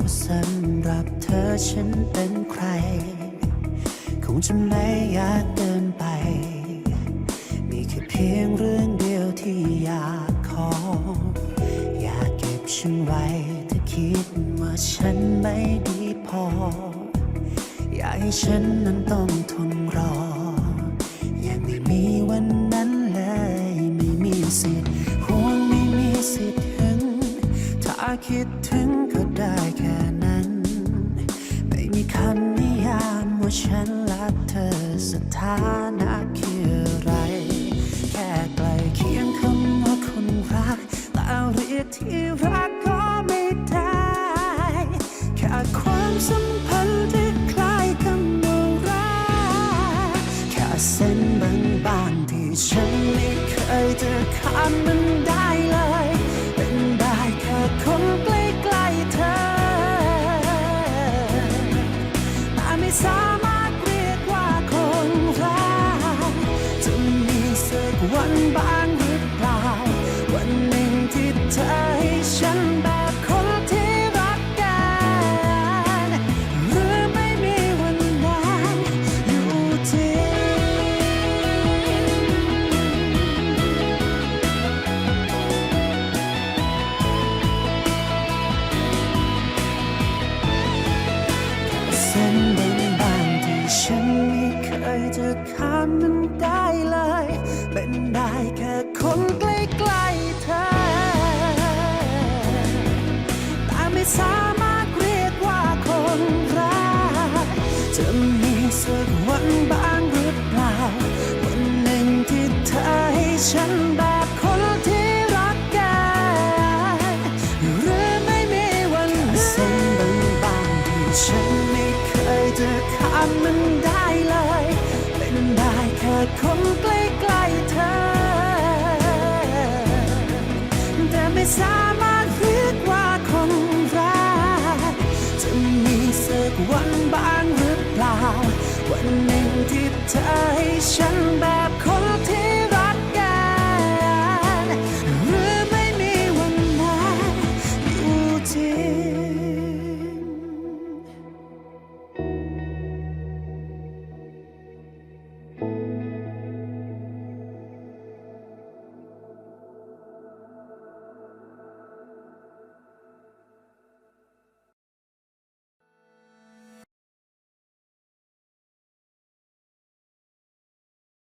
ว่าสำหรับเธอฉันเป็นใคร คงจะไม่อยากเดินไป มีแค่เพียงเรื่องเดียวที่อยากขอ อยากเก็บฉันไว้ถ้าคิดว่าฉันไม่ดีพอ อยากให้ฉันนั้นต้อง คำนิยามว่าฉันและเธอสถานะคืออะไร แค่ใกล้เคียงคำว่าคนรักแต่เรียกที่รักก็ไม่ได้แค่ความสัมพันธ์ที่คล้ายคำว่ารักแค่เส้นบางๆที่ฉันไม่เคยจะข้ามมัน จะมีสักวันบ้างหรือเปล่า วันหนึ่งที่เธอ ฉันแบบคนที่รักกันหรือไม่มีวันนั้นเส้นบางๆที่ฉันไม่เคยจะข้ามมันได้เลย เป็นได้แค่คนใกล้ๆเธอ แต่ไม่สามารถเรียกว่าคนรักจะมีสักวันบ้างหรือเปล่า วันหนึ่งที่เธอให้ฉันแบบคน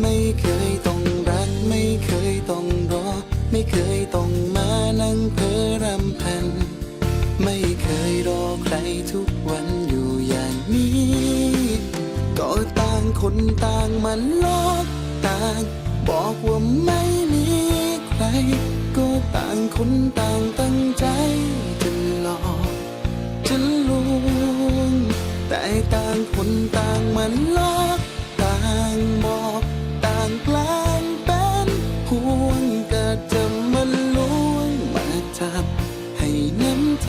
ไม่เคยต้องรัก ไม่เคยต้องรอ ไม่เคยต้องมานั่งเพ้อรำพัน ไม่เคยรอใครทุกวันอยู่อย่างนี้ ก็ต่างคนต่างมันลอกต่าง บอกว่าไม่มีใคร ก็ต่างคนต่างตั้งใจจะหลอกจะลวงแต่ต่างคนต่างมันลอกางบอกต่างแกลางเป็นห่วงก็จะมันลวงมาจับให้น้ำใจ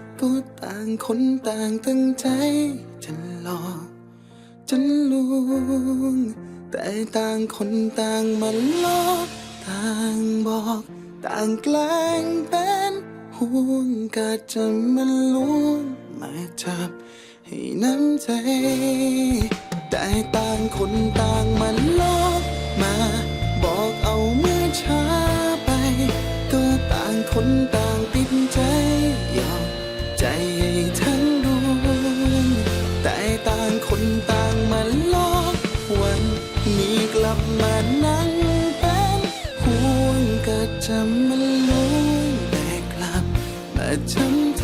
ก็ต่างคนต่างตั้งใจ จะหลอกจะลวง แต่ต่างคนต่างมันลอกต่างบอก ต่างแกล้งเป็นห่วงก็จะมันลวงมาจับให้น้ำใจ แต่ต่างคนต่างมันลอกมา มานั่งเป็นห่วงก็จะมันลวงแต่กลับมาช้ำใจ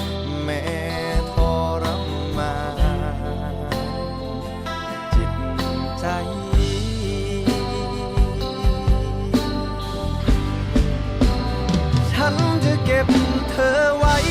ก็บ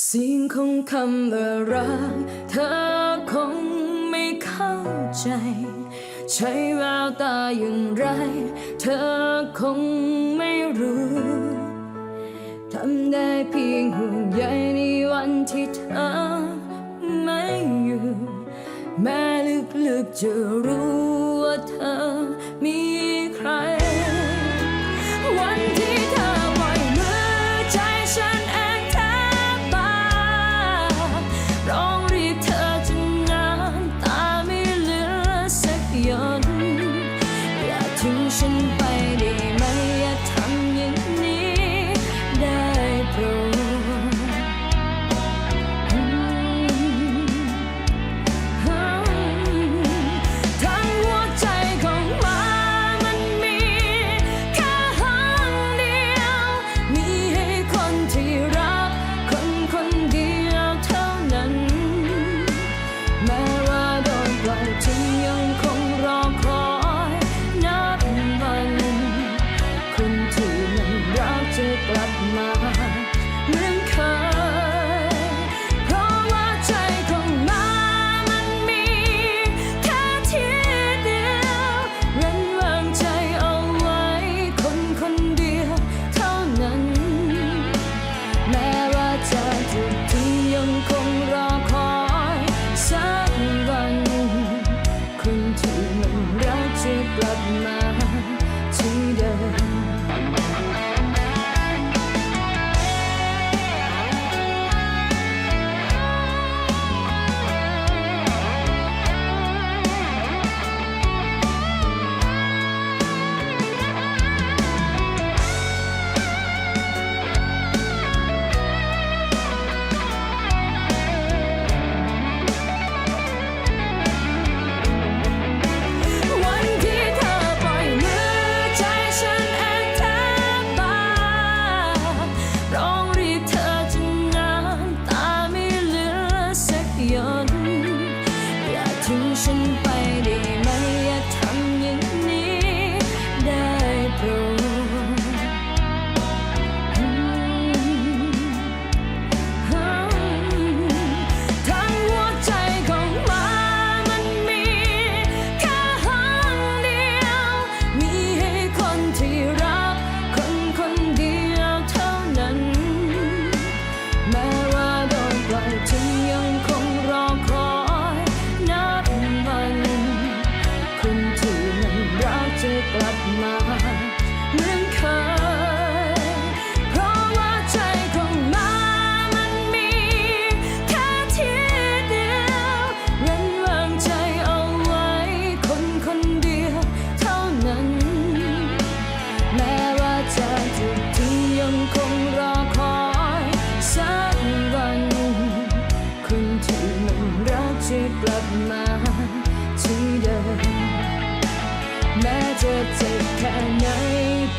เสียงของคำว่ารักเธอคงไม่เข้าใจ ใช้แววตาอย่างไร เธอคงไม่รู้ทำได้เพียงห่วงใยในวันที่เธอไม่อยู่ แม้ลึกๆจะรู้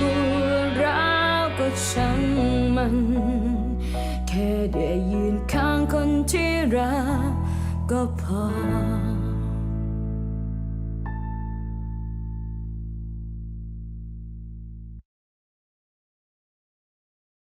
ปวดร้าวก็ช่างมัน แค่ได้ยืนข้างคนที่รักก็พอ